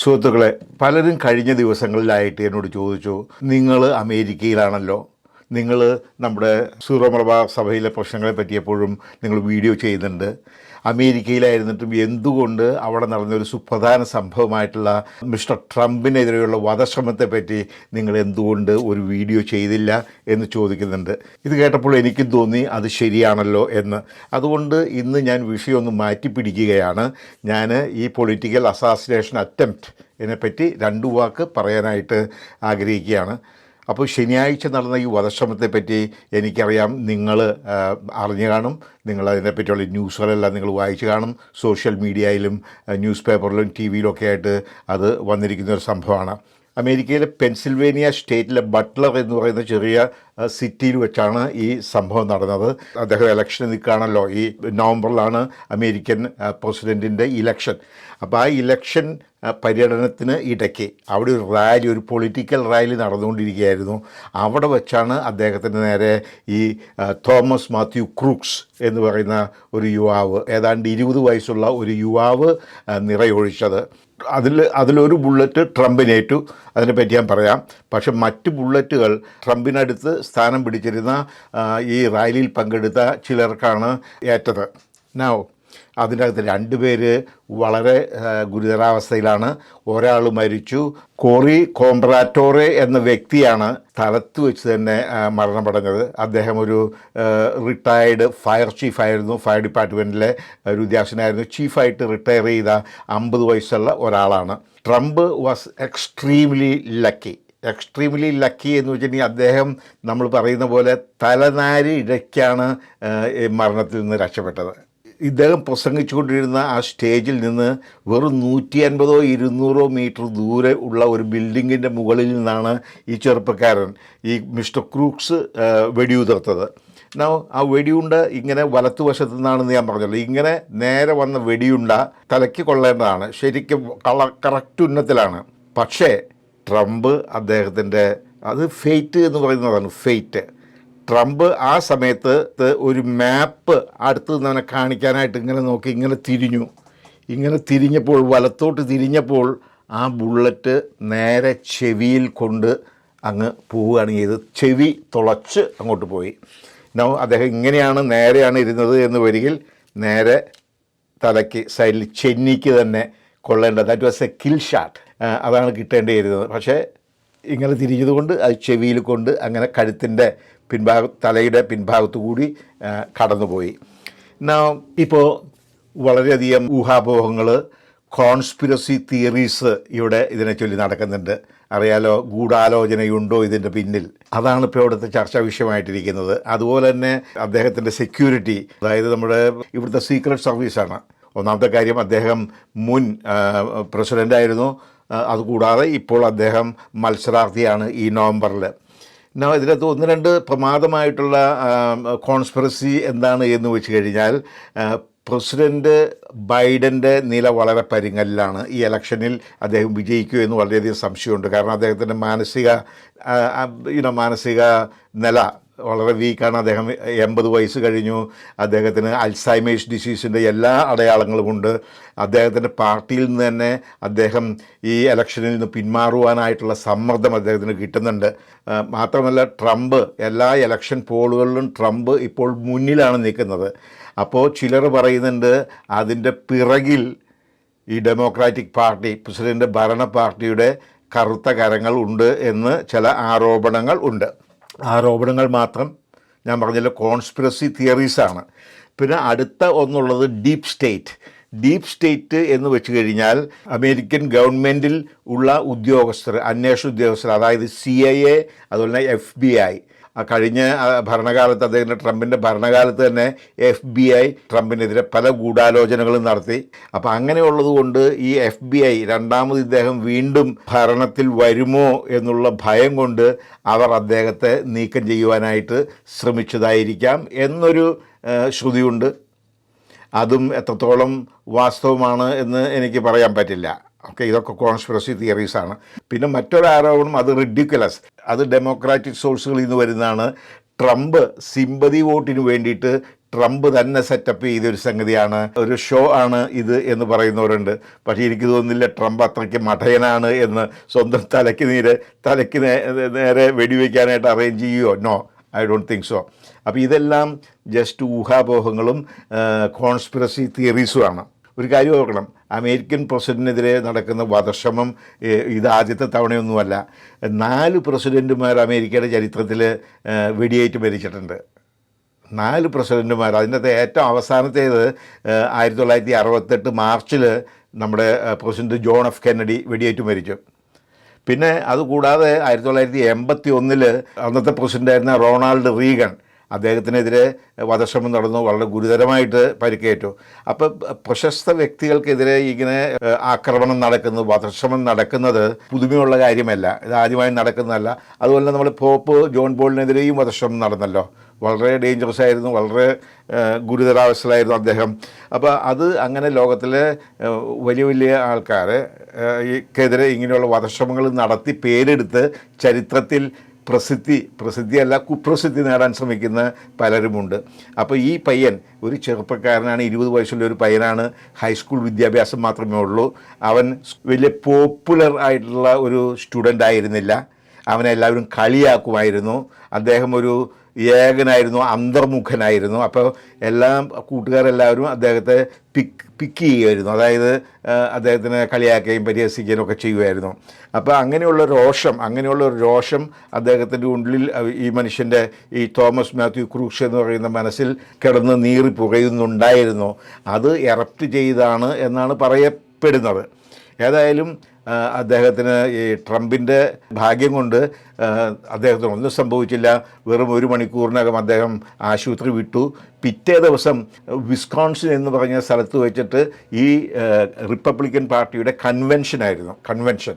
സുഹൃത്തുക്കളെ പലരും കഴിഞ്ഞ ദിവസങ്ങളിലായിട്ട് എന്നോട് ചോദിച്ചു നിങ്ങൾ അമേരിക്കയിലാണല്ലോ? നിങ്ങൾ നമ്മുടെ സൂറമലബാർ സഭയിലെ പ്രശ്നങ്ങളെ പറ്റിയപ്പോഴും നിങ്ങൾ വീഡിയോ ചെയ്യുന്നുണ്ട്. അമേരിക്കയിലായിരുന്നിട്ടും എന്തുകൊണ്ട് അവിടെ നടന്നൊരു സുപ്രധാന സംഭവമായിട്ടുള്ള മിസ്റ്റർ ട്രംപിനെതിരെയുള്ള വധശ്രമത്തെ പറ്റി നിങ്ങൾ എന്തുകൊണ്ട് ഒരു വീഡിയോ ചെയ്തില്ല എന്ന് ചോദിക്കുന്നുണ്ട്. ഇത് കേട്ടപ്പോൾ എനിക്കും തോന്നി അത് ശരിയാണല്ലോ എന്ന്. അതുകൊണ്ട് ഇന്ന് ഞാൻ വിഷയം ഒന്ന് മാറ്റിപ്പിടിക്കുകയാണ്. ഞാൻ ഈ പൊളിറ്റിക്കൽ അസാസിനേഷൻ അറ്റംപ്റ്റ് ഇതിനെപ്പറ്റി രണ്ടു വാക്ക് പറയാനായിട്ട് ആഗ്രഹിക്കുകയാണ്. അപ്പോൾ ശനിയാഴ്ച നടന്ന ഈ വധശ്രമത്തെപ്പറ്റി എനിക്കറിയാം. നിങ്ങൾ അറിഞ്ഞു കാണും. നിങ്ങൾ അതിനെപ്പറ്റിയുള്ള ന്യൂസുകളെല്ലാം നിങ്ങൾ വായിച്ചു കാണും. സോഷ്യൽ മീഡിയയിലും ന്യൂസ് പേപ്പറിലും ടി വിയിലൊക്കെ ആയിട്ട് അത് വന്നിരിക്കുന്ന ഒരു സംഭവമാണ്. അമേരിക്കയിലെ പെൻസിൽവേനിയ സ്റ്റേറ്റിലെ ബട്ട്ലർ എന്ന് പറയുന്ന ചെറിയ സിറ്റിയിൽ വെച്ചാണ് ഈ സംഭവം നടന്നത്. അദ്ദേഹം ഇലക്ഷന് നിൽക്കുകയാണല്ലോ. ഈ നവംബറിലാണ് അമേരിക്കൻ പ്രസിഡന്റിന്റെ ഇലക്ഷൻ. അപ്പോൾ ആ ഇലക്ഷൻ പര്യടനത്തിന് ഇടയ്ക്ക് അവിടെ ഒരു റാലി ഒരു പൊളിറ്റിക്കൽ റാലി നടന്നുകൊണ്ടിരിക്കുകയായിരുന്നു. അവിടെ വെച്ചാണ് അദ്ദേഹത്തിന് നേരെ ഈ തോമസ് മാത്യു ക്രൂക്സ് എന്ന് പറയുന്ന ഒരു യുവാവ് ഏതാണ്ട് ഇരുപത് വയസ്സുള്ള ഒരു യുവാവ് നിറയൊഴിച്ചത്. അതിൽ അതിലൊരു ബുള്ളറ്റ് ട്രംപിനേറ്റു അതിനെപ്പറ്റി ഞാൻ പറയാം. പക്ഷെ മറ്റ് ബുള്ളറ്റുകൾ ട്രംപിനടുത്ത് സ്ഥാനം പിടിച്ചിരുന്ന ഈ റാലിയിൽ പങ്കെടുത്ത ചിലർക്കാണ് ഏറ്റത്. നൗ അതിന്റെ അകത്ത് രണ്ടുപേര് വളരെ ഗുരുതരാവസ്ഥയിലാണ്. ഒരാൾ മരിച്ചു. കോറി കോംബ്രാറ്റോറെ എന്ന വ്യക്തിയാണ് സ്ഥലത്ത് വെച്ച് തന്നെ മരണമടഞ്ഞത് അദ്ദേഹം ഒരു റിട്ടയർഡ് ഫയർ ചീഫായിരുന്നു ഫയർ ഡിപ്പാർട്ട്മെന്റിലെ ഒരു ഉദ്യോഗസ്ഥനായിരുന്നു ചീഫായിട്ട് റിട്ടയർ ചെയ്ത അമ്പത് വയസ്സുള്ള ഒരാളാണ്. Trump was extremely lucky extremely lucky എന്ന് വെച്ചിട്ടുണ്ടെങ്കിൽ അദ്ദേഹം നമ്മൾ പറയുന്ന പോലെ തലനാരി ഇടയ്ക്കാണ് മരണത്തിൽ നിന്ന് രക്ഷപ്പെട്ടത്. ഇദ്ദേഹം പ്രസംഗിച്ചുകൊണ്ടിരുന്ന ആ സ്റ്റേജിൽ നിന്ന് വെറും നൂറ്റി അൻപതോ ഇരുന്നൂറോ മീറ്റർ ദൂരെ ഉള്ള ഒരു ബിൽഡിങ്ങിന്റെ മുകളിൽ നിന്നാണ് ഈ ചെറുപ്പക്കാരൻ ഈ മിസ്റ്റർ ക്രൂക്സ് വെടിയുതിർത്തത്. നോ ആ വെടിയുണ്ട ഇങ്ങനെ വലത്തുവശത്തു നിന്നാണെന്ന് ഞാൻ പറഞ്ഞല്ലോ. ഇങ്ങനെ നേരെ വന്ന വെടിയുണ്ട തലയ്ക്ക് കൊള്ളേണ്ടതാണ്. ശരിക്കും കള കറക്റ്റ് ഉന്നത്തിലാണ്. പക്ഷേ ട്രംപ് അദ്ദേഹത്തിന്റെ അത് ഫെയ്റ്റ് എന്ന് പറയുന്നതാണ് ഫെയ്റ്റ്. ട്രംപ് ആ സമയത്ത് ഒരു മാപ്പ് അടുത്ത് നിന്ന് അവനെ കാണിക്കാനായിട്ട് ഇങ്ങനെ നോക്കി ഇങ്ങനെ തിരിഞ്ഞു. ഇങ്ങനെ തിരിഞ്ഞപ്പോൾ വലത്തോട്ട് തിരിഞ്ഞപ്പോൾ ആ ബുള്ളറ്റ് നേരെ ചെവിയിൽ കൊണ്ട് അങ്ങ് പോവുകയാണ് ചെയ്ത് ചെവി തുളച്ച് അങ്ങോട്ട് പോയി. അദ്ദേഹം ഇങ്ങനെയാണ് നേരെയാണ് ഇരുന്നത് എന്ന് വരികിൽ നേരെ തലയ്ക്ക് സൈഡിൽ ചെന്നിക്ക് തന്നെ കൊള്ളേണ്ടത്. That was a kill shot അതാണ് കിട്ടേണ്ടിയിരുന്നത്. പക്ഷേ ഇങ്ങനെ തിരിഞ്ഞതുകൊണ്ട് അത് ചെവിയിൽ കൊണ്ട് അങ്ങനെ കഴുത്തിന്റെ പിൻഭാഗ തലയുടെ പിൻഭാഗത്തു കൂടി കടന്നുപോയി. ഇപ്പോൾ വളരെയധികം ഊഹാപോഹങ്ങൾ കോൺസ്പിറസി തിയറീസ് ഇവിടെ ഇതിനെ ചൊല്ലി നടക്കുന്നുണ്ട്. അറിയാലോ ഗൂഢാലോചനയുണ്ടോ ഇതിന്റെ പിന്നിൽ? അതാണ് ഇപ്പോൾ ഇവിടുത്തെ ചർച്ചാ വിഷയമായിട്ടിരിക്കുന്നത്. അതുപോലെ തന്നെ അദ്ദേഹത്തിന്റെ സെക്യൂരിറ്റി അതായത് നമ്മുടെ ഇവിടുത്തെ സീക്രട്ട് സർവീസാണ് ഒന്നാമത്തെ കാര്യം അദ്ദേഹം മുൻ പ്രസിഡന്റായിരുന്നു അതുകൂടാതെ ഇപ്പോൾ അദ്ദേഹം മത്സരാർത്ഥിയാണ് ഈ നവംബറിൽ ഇതിനകത്ത് ഒന്ന് രണ്ട് പ്രമാദമായിട്ടുള്ള കോൺസ്പിറസി എന്താണ് എന്ന് വെച്ച് കഴിഞ്ഞാൽ പ്രസിഡന്റ് ബൈഡന്റെ നില വളരെ പരിങ്ങലിലാണ്. ഈ ഇലക്ഷനിൽ അദ്ദേഹം വിജയിക്കൂ എന്ന് വളരെയധികം സംശയമുണ്ട്. കാരണം അദ്ദേഹത്തിന്റെ മാനസിക യുനോ മാനസിക നില വളരെ വീക്കാണ്. അദ്ദേഹം എൺപത് വയസ്സ് കഴിഞ്ഞു. അദ്ദേഹത്തിന് അൽസൈമേഴ്സ് ഡിസീസിന്റെ എല്ലാ അടയാളങ്ങളും ഉണ്ട്. അദ്ദേഹത്തിന്റെ പാർട്ടിയിൽ നിന്ന് തന്നെ അദ്ദേഹം ഈ ഇലക്ഷനിൽ നിന്ന് പിന്മാറുവാനായിട്ടുള്ള സമ്മർദ്ദം അദ്ദേഹത്തിന് കിട്ടുന്നുണ്ട്. മാത്രമല്ല ട്രംപ് എല്ലാ ഇലക്ഷൻ പോളുകളിലും ട്രംപ് ഇപ്പോൾ മുന്നിലാണ് നിൽക്കുന്നത്. അപ്പോൾ ചിലർ പറയുന്നുണ്ട് അതിന്റെ പിറകിൽ ഈ ഡെമോക്രാറ്റിക് പാർട്ടി പ്രസിഡന്റ് ഭരണ പാർട്ടിയുടെ കറുത്ത കരങ്ങൾ ഉണ്ട് എന്ന് ചില ആരോപണങ്ങൾ ഉണ്ട്. ആരോപണങ്ങൾ മാത്രം ഞാൻ പറഞ്ഞല്ലോ കോൺസ്പിറസി തിയറീസാണ് പിന്നെ അടുത്ത ഒന്നുള്ളത് ഡീപ്പ് സ്റ്റേറ്റ് ഡീപ്പ് സ്റ്റേറ്റ് എന്ന് വെച്ച് കഴിഞ്ഞാൽ അമേരിക്കൻ ഗവൺമെന്റിൽ ഉള്ള ഉദ്യോഗസ്ഥർ അന്വേഷണ ഉദ്യോഗസ്ഥർ അതായത് സി ഐ എ അതുപോലെ തന്നെ എഫ് ബി ഐ കഴിഞ്ഞ ഭരണകാലത്ത് അദ്ദേഹത്തിന്റെ ട്രംപിന്റെ ഭരണകാലത്ത് തന്നെ എഫ് ബി ഐ ട്രംപിനെതിരെ പല ഗൂഢാലോചനകളും നടത്തി. അപ്പോൾ അങ്ങനെയുള്ളത് കൊണ്ട് ഈ എഫ് ബി ഐ രണ്ടാമത് ഇദ്ദേഹം വീണ്ടും ഭരണത്തിൽ വരുമോ എന്നുള്ള ഭയം കൊണ്ട് അവർ അദ്ദേഹത്തെ നീക്കം ചെയ്യുവാനായിട്ട് ശ്രമിച്ചതായിരിക്കാം എന്നൊരു ശ്രുതിയുണ്ട്. അതും എത്രത്തോളം വാസ്തവമാണ് എന്ന് എനിക്ക് പറയാൻ പറ്റില്ല. ഓക്കെ ഇതൊക്കെ കോൺസ്പിറസി തിയറീസാണ് പിന്നെ മറ്റൊരു ആരോപണം അത് റിഡിക്കുലസ് അത് ഡെമോക്രാറ്റിക് സോഴ്സുകളിൽ നിന്ന് വരുന്നതാണ്. ട്രംപ് സിമ്പതി വോട്ടിന് വേണ്ടിയിട്ട് ട്രംപ് തന്നെ സെറ്റപ്പ് ചെയ്തൊരു സംഗതിയാണ്. ഒരു ഷോ ആണ് ഇത് എന്ന് പറയുന്നവരുണ്ട്. പക്ഷേ എനിക്ക് തോന്നുന്നില്ല ട്രംപ് അത്രയ്ക്ക് മഠയനാണ് എന്ന് സ്വന്തം തലയ്ക്ക് നീര് തലയ്ക്ക് നേരെ വെടിവെക്കാനായിട്ട് അറേഞ്ച് ചെയ്യുമോ no I don't think so അപ്പോൾ ഇതെല്ലാം ജസ്റ്റ് ഊഹാപോഹങ്ങളും കോൺസ്പിറസി തിയറീസുമാണ് ഒരു കാര്യം ഓർക്കണം. അമേരിക്കൻ പ്രസിഡന്റിനെതിരെ നടക്കുന്ന വധശ്രമം ഇത് ആദ്യത്തെ തവണയൊന്നുമല്ല. നാല് പ്രസിഡന്റുമാർ അമേരിക്കയുടെ ചരിത്രത്തിൽ വെടിയേറ്റ് മരിച്ചിട്ടുണ്ട്. നാല് പ്രസിഡന്റുമാർ. അതിന്റെ ഏറ്റവും അവസാനത്തേത് ആയിരത്തി തൊള്ളായിരത്തി അറുപത്തെട്ട് മാർച്ചിൽ നമ്മുടെ പ്രസിഡന്റ് ജോൺ എഫ് കെന്നഡി വെടിയേറ്റ് മരിച്ചു. പിന്നെ അതുകൂടാതെ ആയിരത്തി തൊള്ളായിരത്തി എൺപത്തി ഒന്നിൽ അന്നത്തെ പ്രസിഡന്റായിരുന്ന റൊണാൾഡ് റീഗൻ അദ്ദേഹത്തിനെതിരെ വധശ്രമം നടന്നു വളരെ ഗുരുതരമായിട്ട് പരിക്കേറ്റു. അപ്പോൾ പ്രശസ്ത വ്യക്തികൾക്കെതിരെ ഇങ്ങനെ ആക്രമണം നടക്കുന്നു വധശ്രമം നടക്കുന്നത് പുതുമയുള്ള കാര്യമല്ല. ഇത് ആദ്യമായി നടക്കുന്നതല്ല. അതുപോലെ നമ്മൾ പോപ്പ് ജോൺ ബോളിനെതിരെയും വധശ്രമം നടന്നല്ലോ. വളരെ ഡേഞ്ചറസ് ആയിരുന്നു വളരെ ഗുരുതരാവസ്ഥയിലായിരുന്നു അദ്ദേഹം. അപ്പോൾ അത് അങ്ങനെ ലോകത്തിലെ വലിയ വലിയ ആൾക്കാരെ ക്കെതിരെ ഇങ്ങനെയുള്ള വധശ്രമങ്ങൾ നടത്തി പേരെടുത്ത് ചരിത്രത്തിൽ പ്രസിദ്ധി പ്രസിദ്ധിയല്ല കുപ്രസിദ്ധി നേടാൻ ശ്രമിക്കുന്ന പലരുമുണ്ട്. അപ്പോൾ ഈ പയ്യൻ ഒരു ചെറുപ്പക്കാരനാണ് ഇരുപത് വയസ്സുള്ള ഒരു പയ്യനാണ് ഹൈസ്കൂൾ വിദ്യാഭ്യാസം മാത്രമേ ഉള്ളൂ. അവൻ വലിയ പോപ്പുലർ ആയിട്ടുള്ള ഒരു സ്റ്റുഡന്റ് ആയിരുന്നില്ല. അവനെ എല്ലാവരും കളിയാക്കുമായിരുന്നു. അദ്ദേഹം ഒരു ഏകനായിരുന്നു അന്തർമുഖനായിരുന്നു. അപ്പോൾ എല്ലാം കൂട്ടുകാരെല്ലാവരും അദ്ദേഹത്തെ പിക്ക് പിക്ക് ചെയ്യുമായിരുന്നു. അതായത് അദ്ദേഹത്തിനെ കളിയാക്കുകയും പരിഹസിക്കുകയും ഒക്കെ ചെയ്യുമായിരുന്നു. അപ്പോൾ അങ്ങനെയുള്ള രോഷം അങ്ങനെയുള്ള ഒരു രോഷം അദ്ദേഹത്തിന്റെ ഉള്ളിൽ ഈ മനുഷ്യന്റെ ഈ തോമസ് മാത്യു ക്രൂഷ് എന്ന് പറയുന്ന മനസ്സിൽ കിടന്ന് നീറി പുകയുന്നുണ്ടായിരുന്നു. അത് എറപ്റ്റ് ചെയ്താണ് എന്നാണ് പറയപ്പെടുന്നത്. ഏതായാലും അദ്ദേഹത്തിന് ഈ ട്രംപിന്റെ ഭാഗ്യം കൊണ്ട് അദ്ദേഹത്തിന് ഒന്നും സംഭവിച്ചില്ല. വെറും ഒരു മണിക്കൂറിനകം അദ്ദേഹം ആശുപത്രി വിട്ടു. പിറ്റേ ദിവസം വിസ്കോൺസിൻ എന്ന് പറഞ്ഞ സ്ഥലത്ത് വെച്ചിട്ട് ഈ റിപ്പബ്ലിക്കൻ പാർട്ടിയുടെ കൺവെൻഷനായിരുന്നു കൺവെൻഷൻ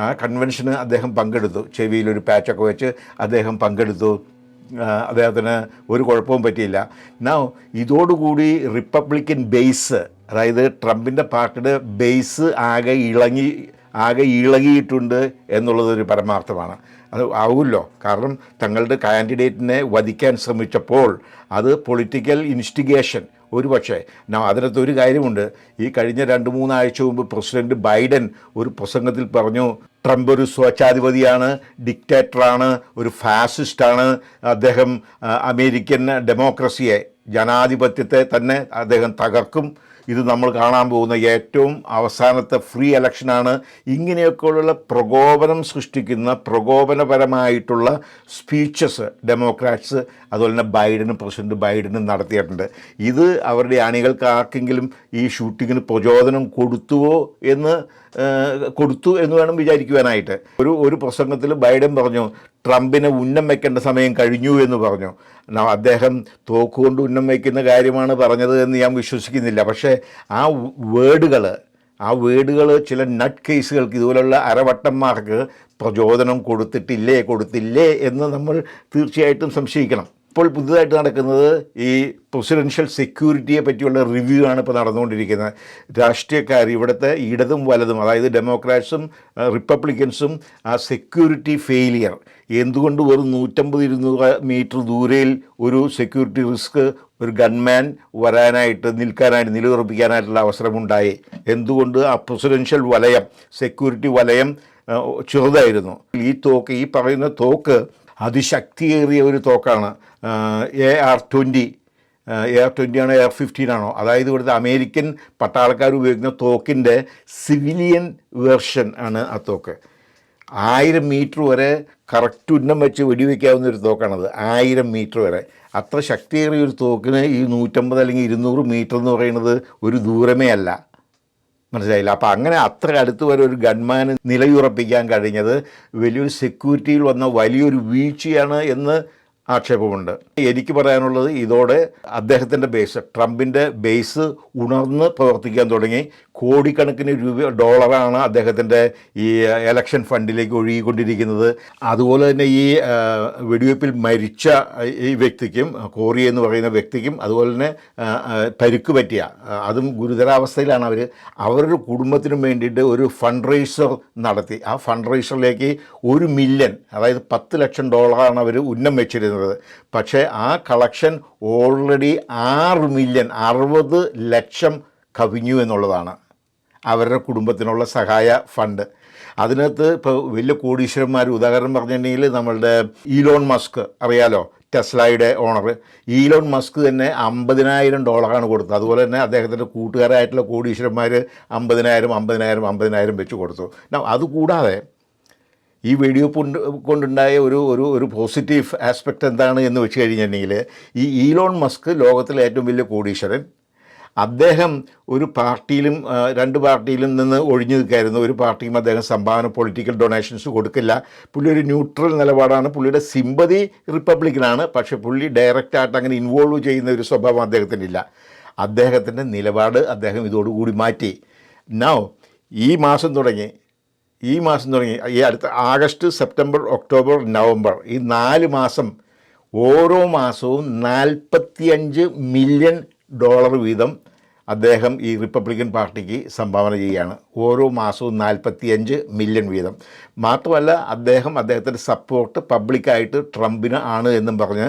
ആ കൺവെൻഷന് അദ്ദേഹം പങ്കെടുത്തു. ചെവിയിലൊരു പാച്ചൊക്കെ വെച്ച് അദ്ദേഹം പങ്കെടുത്തു. അദ്ദേഹത്തിന് ഒരു കുഴപ്പവും പറ്റിയില്ല. നൗ ഇതോടുകൂടി റിപ്പബ്ലിക്കൻ ബേസ് അതായത് ട്രംപിന്റെ പാർട്ടിയുടെ ബേസ് ആകെ ഇളങ്ങി ആകെ ഇളകിയിട്ടുണ്ട് എന്നുള്ളതൊരു പരമാർത്ഥമാണ്. അത് ആവുമല്ലോ. കാരണം തങ്ങളുടെ കാൻഡിഡേറ്റിനെ വധിക്കാൻ ശ്രമിച്ചപ്പോൾ അത് പൊളിറ്റിക്കൽ ഇൻസ്റ്റിഗേഷൻ. ഒരു പക്ഷേ അതിനകത്ത് ഒരു കാര്യമുണ്ട്. ഈ കഴിഞ്ഞ രണ്ട് മൂന്നാഴ്ച മുമ്പ് പ്രസിഡന്റ് ബൈഡൻ ഒരു പ്രസംഗത്തിൽ പറഞ്ഞു ട്രംപ് ഒരു സ്വച്ഛാധിപതിയാണ് ഡിക്റ്റേറ്ററാണ് ഒരു ഫാസിസ്റ്റാണ്. അദ്ദേഹം അമേരിക്കൻ ഡെമോക്രസിയെ ജനാധിപത്യത്തെ തന്നെ അദ്ദേഹം തകർക്കും. ഇത് നമ്മൾ കാണാൻ പോകുന്ന ഏറ്റവും അവസാനത്തെ ഫ്രീ ഇലക്ഷനാണ് ഇങ്ങനെയൊക്കെയുള്ള പ്രകോപനം സൃഷ്ടിക്കുന്ന പ്രകോപനപരമായിട്ടുള്ള സ്പീച്ചസ് ഡെമോക്രാറ്റ്സ് അതുപോലെ തന്നെ ബൈഡനും പ്രസിഡന്റ് ബൈഡനും നടത്തിയിട്ടുണ്ട്. ഇത് അവരുടെ അണികൾക്ക് ആർക്കെങ്കിലും ഈ ഷൂട്ടിങ്ങിന് പ്രചോദനം കൊടുത്തുവോ എന്ന് കൊടുത്തു എന്ന് വേണം വിചാരിക്കുവാനായിട്ട്. ഒരു ഒരു പ്രസംഗത്തിൽ ബൈഡൻ പറഞ്ഞു ട്രംപിനെ ഉന്നം വയ്ക്കേണ്ട സമയം കഴിഞ്ഞു എന്ന് പറഞ്ഞു. അദ്ദേഹം തോക്കുകൊണ്ട് ഉന്നം വയ്ക്കുന്ന കാര്യമാണ് പറഞ്ഞത് എന്ന് ഞാൻ വിശ്വസിക്കുന്നില്ല. പക്ഷേ ആ വേർഡുകൾ ആ വേർഡുകൾ ചില നട്ട് കേസുകൾക്ക് ഇതുപോലുള്ള അരവട്ടന്മാർക്ക് പ്രചോദനം കൊടുത്തിട്ടില്ലേ കൊടുത്തില്ലേ എന്ന് നമ്മൾ തീർച്ചയായിട്ടും സംശയിക്കണം. ഇപ്പോൾ പുതുതായിട്ട് നടക്കുന്നത് ഈ പ്രസിഡൻഷ്യൽ സെക്യൂരിറ്റിയെ പറ്റിയുള്ള റിവ്യൂ ആണ് ഇപ്പോൾ നടന്നുകൊണ്ടിരിക്കുന്നത്. രാഷ്ട്രീയക്കാർ ഇവിടുത്തെ ഇടതും വലതും അതായത് ഡെമോക്രാറ്റ്സും റിപ്പബ്ലിക്കൻസും ആ സെക്യൂരിറ്റി ഫെയിലിയർ എന്തുകൊണ്ട് വെറും നൂറ്റമ്പത് ഇരുന്നൂറ് മീറ്റർ ദൂരയിൽ ഒരു സെക്യൂരിറ്റി റിസ്ക് ഒരു ഗൺമാൻ വരാനായിട്ട് നിൽക്കാനായിട്ട് നിലയുറപ്പിക്കാനായിട്ടുള്ള അവസരമുണ്ടായി? എന്തുകൊണ്ട് ആ പ്രസിഡൻഷ്യൽ വലയം സെക്യൂരിറ്റി വലയം ചെറുതായിരുന്നു? ഈ തോക്ക് ഈ പറയുന്ന തോക്ക് അതിശക്തിയേറിയ ഒരു തോക്കാണ് A R twenty A R twenty ആണോ എ ആർ ഫിഫ്റ്റീൻ ആണോ? അതായത് ഇവിടുത്തെ അമേരിക്കൻ പട്ടാളക്കാർ ഉപയോഗിക്കുന്ന തോക്കിന്റെ സിവിലിയൻ വേർഷൻ ആണ് ആ തോക്ക്. ആയിരം മീറ്റർ വരെ കറക്റ്റ് ഉന്നം വെച്ച് വെടിവെക്കാവുന്ന ഒരു തോക്കാണത്. ആയിരം മീറ്റർ വരെ. അത്ര ശക്തിയേറിയ ഒരു തോക്കിന് ഈ നൂറ്റമ്പത് അല്ലെങ്കിൽ ഇരുന്നൂറ് മീറ്റർ എന്ന് പറയുന്നത് ഒരു ദൂരമേ അല്ല. മനസ്സിലായില്ല. അപ്പോൾ അങ്ങനെ അത്ര അടുത്ത് വരെ ഒരു ഗൺമാന് നിലയുറപ്പിക്കാൻ കഴിഞ്ഞത് വലിയൊരു സെക്യൂരിറ്റിയിൽ വന്ന വലിയൊരു വീഴ്ചയാണ് എന്ന് ആക്ഷേപമുണ്ട്. എനിക്ക് പറയാനുള്ളത് ഇതോടെ അദ്ദേഹത്തിന്റെ ബേസ് ട്രംപിന്റെ ബേസ് ഉണർന്ന് പ്രവർത്തിക്കാൻ തുടങ്ങി. കോടിക്കണക്കിന് രൂപ ഡോളറാണ് അദ്ദേഹത്തിന്റെ ഈ എലക്ഷൻ ഫണ്ടിലേക്ക് ഒഴുകിക്കൊണ്ടിരിക്കുന്നത്. അതുപോലെ തന്നെ ഈ വെടിവയ്പ്പിൽ മരിച്ച ഈ വ്യക്തിക്കും കോറി എന്ന് പറയുന്ന വ്യക്തിക്കും അതുപോലെ തന്നെ പരിക്ക് പറ്റിയ അതും ഗുരുതരാവസ്ഥയിലാണ് അവർ അവരുടെ കുടുംബത്തിനും വേണ്ടിയിട്ട് ഒരു ഫണ്ട് റൈസർ നടത്തി. ആ ഫണ്ട് റൈസറിലേക്ക് ഒരു മില്യൺ അതായത് പത്ത് ലക്ഷം ഡോളറാണ് അവർ ഉന്നം വെച്ചിരുന്നത്. പറയുന്നത് പക്ഷേ ആ കളക്ഷൻ ഓൾറെഡി ആറ് മില്യൺ അറുപത് ലക്ഷം കവിഞ്ഞു എന്നുള്ളതാണ് അവരുടെ കുടുംബത്തിനുള്ള സഹായ ഫണ്ട്. അതിനകത്ത് ഇപ്പോൾ വലിയ കോടീശ്വരന്മാർ ഉദാഹരണം പറഞ്ഞിട്ടുണ്ടെങ്കിൽ നമ്മളുടെ ഈലോൺ മസ്ക് അറിയാലോ? ടെസ്ലയുടെ ഓണർ. ഈലോൺ മസ്ക് തന്നെ അമ്പതിനായിരം ഡോളറാണ് കൊടുത്തത്. അതുപോലെ തന്നെ അദ്ദേഹത്തിന്റെ കൂട്ടുകാരായിട്ടുള്ള കോടീശ്വരന്മാർ അമ്പതിനായിരം അമ്പതിനായിരം അമ്പതിനായിരം വെച്ച് കൊടുത്തു. അതുകൂടാതെ ഈ വീഡിയോ കൊണ്ട് കൊണ്ടുണ്ടായ ഒരു ഒരു ഒരു പോസിറ്റീവ് ആസ്പെക്റ്റ് എന്താണ് എന്ന് വെച്ച് കഴിഞ്ഞിട്ടുണ്ടെങ്കിൽ ഈ ഈലോൺ മസ്ക് ലോകത്തിലെ ഏറ്റവും വലിയ കോടീശ്വരൻ അദ്ദേഹം ഒരു പാർട്ടിയിലും രണ്ട് പാർട്ടിയിലും നിന്ന് ഒഴിഞ്ഞു നിൽക്കായിരുന്നു. ഒരു പാർട്ടിയും അദ്ദേഹം സംഭാവന പൊളിറ്റിക്കൽ ഡൊണേഷൻസ് കൊടുക്കില്ല. പുള്ളി ഒരു ന്യൂട്രൽ നിലപാടാണ്. പുള്ളിയുടെ സിമ്പതി റിപ്പബ്ലിക്കനാണ് പക്ഷേ പുള്ളി ഡയറക്റ്റായിട്ട് അങ്ങനെ ഇൻവോൾവ് ചെയ്യുന്ന ഒരു സ്വഭാവം അദ്ദേഹത്തിനില്ല അദ്ദേഹത്തിന്റെ നിലപാട് അദ്ദേഹം ഇതോടുകൂടി മാറ്റി. നൗ ഈ മാസം തുടങ്ങി. ഈ മാസം തുടങ്ങി ഈ അടുത്ത ആഗസ്റ്റ് സെപ്റ്റംബർ ഒക്ടോബർ നവംബർ ഈ നാല് മാസം ഓരോ മാസവും നാൽപ്പത്തിയഞ്ച് മില്യൺ ഡോളർ വീതം അദ്ദേഹം ഈ റിപ്പബ്ലിക്കൻ പാർട്ടിക്ക് സംഭാവന ചെയ്യുകയാണ്. ഓരോ മാസവും നാൽപ്പത്തിയഞ്ച് മില്യൺ വീതം. മാത്രമല്ല അദ്ദേഹം അദ്ദേഹത്തിന്റെ സപ്പോർട്ട് പബ്ലിക്കായിട്ട് ട്രംപിന് ആണ് എന്നും പറഞ്ഞ്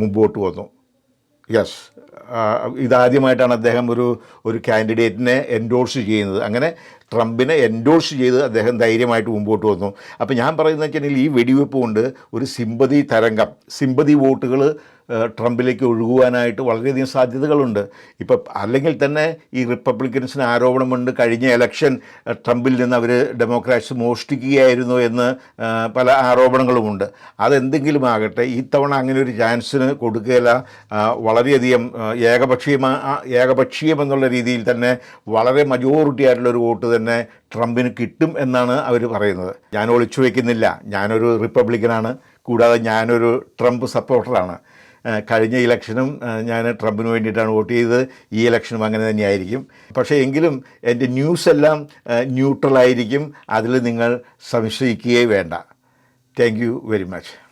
മുമ്പോട്ട് വന്നു. യെസ് ഇതാദ്യമായിട്ടാണ് അദ്ദേഹം ഒരു ഒരു കാൻഡിഡേറ്റിനെ എൻഡോഴ്സ് ചെയ്യുന്നത്. അങ്ങനെ ട്രംപിനെ എൻഡോഴ്സ് ചെയ്ത് അദ്ദേഹം ധൈര്യമായിട്ട് മുമ്പോട്ട് വന്നു. അപ്പോൾ ഞാൻ പറയുന്നത് വെച്ചിട്ടുണ്ടെങ്കിൽ ഈ വെടിവെപ്പ് കൊണ്ട് ഒരു സിമ്പതി തരംഗം സിമ്പതി വോട്ടുകൾ ട്രംപിലേക്ക് ഒഴുകുവാനായിട്ട് വളരെയധികം സാധ്യതകളുണ്ട്. ഇപ്പം അല്ലെങ്കിൽ തന്നെ ഈ റിപ്പബ്ലിക്കൻസിന് ആരോപണമുണ്ട് കഴിഞ്ഞ ഇലക്ഷൻ ട്രംപിൽ നിന്ന് അവർ ഡെമോക്രാറ്റ്സ് മോഷ്ടിക്കുകയായിരുന്നു എന്ന് പല ആരോപണങ്ങളുമുണ്ട്. അതെന്തെങ്കിലും ആകട്ടെ ഇത്തവണ അങ്ങനെ ഒരു ചാൻസിന് കൊടുക്കുകയില്ല വളരെയധികം ഏകപക്ഷീയമാ ഏകപക്ഷീയം എന്നുള്ള രീതിയിൽ തന്നെ വളരെ മജോറിറ്റി ആയിട്ടുള്ള ഒരു വോട്ട് തന്നെ ട്രംപിന് കിട്ടും എന്നാണ് അവർ പറയുന്നത്. ഞാൻ ഒളിച്ചു വയ്ക്കുന്നില്ല. ഞാനൊരു റിപ്പബ്ലിക്കനാണ്. കൂടാതെ ഞാനൊരു ട്രംപ് സപ്പോർട്ടറാണ്. കഴിഞ്ഞ ഇലക്ഷനും ഞാൻ ട്രംപിന് വേണ്ടിയിട്ടാണ് വോട്ട് ചെയ്തത്. ഈ ഇലക്ഷനും അങ്ങനെ തന്നെയായിരിക്കും. പക്ഷേ എങ്കിലും എന്റെ ന്യൂസ് എല്ലാം ന്യൂട്രലായിരിക്കും. അതിൽ നിങ്ങൾ സംശയിക്കുകയേ വേണ്ട. Thank very much